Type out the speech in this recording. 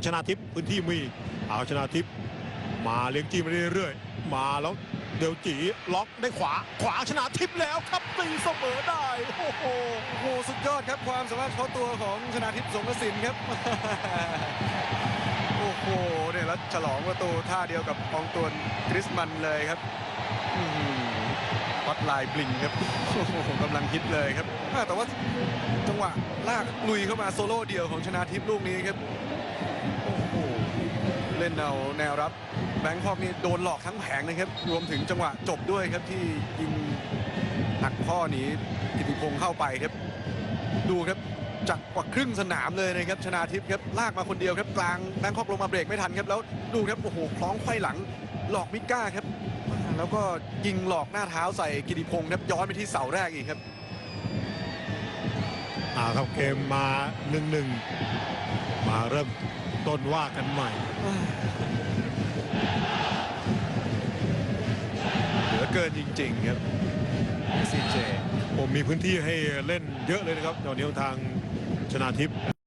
งชนะทิพย์พื้นที่มีเอาชนะทิพย์มาเลี้ยงจี้มาเรื่อยๆ มาแล้วเดี๋ยวจีล็อกได้ขวาขวาชนะทิพย์แล้วครับตีเสมอได้โอ้โหโอ้โหสุดยอดครับความสามารถเฉพาะตัวของชนาทิพย์สงกระสินครับ โอ้โหเนี่ยแล้วฉลองประตูท่าเดียวกับอองตวนคริสมันเลยครับฮอตไลน์บลิงครับโอ้โหกำลังฮิตเลยครับแต่ว่า งหวะลากลุยเข้ามาโซโล่เดียวของชนาทิพย์ลูกนี้ครับโอ้โหเล่นเอาแนวรับแบงคอกนี่โดนหลอกทั้งแผงนะครับรวมถึงจังหวะจบด้วยครับที่ยิงหักข้อหนีกิติพงษ์เข้าไปครับ ดูครับจากกว่าครึ่งสนามเลยนะครับชนาทิพย์ครับลากมาคนเดียวครับกลางแบงคอกลงมาเบรกไม่ทันครับแล้วดูครับโอ้โหคล้องไขว้หลังหลอกมิก้าครับ แล้วก็ยิงหลอกหน้าเท้าใส่กิติพงศ์ครับย้อนไปที่เสาแรกอีกครับ อ่าครับเกมมาหนึ่งหนึ่งมาเริ่มต้นว่ากันใหม่ เหลือเกินจริง ๆ ครับซีเจผมมีพื้นที่ให้เล่นเยอะเลยนะครับตอนนี้ทางชนาทิพย์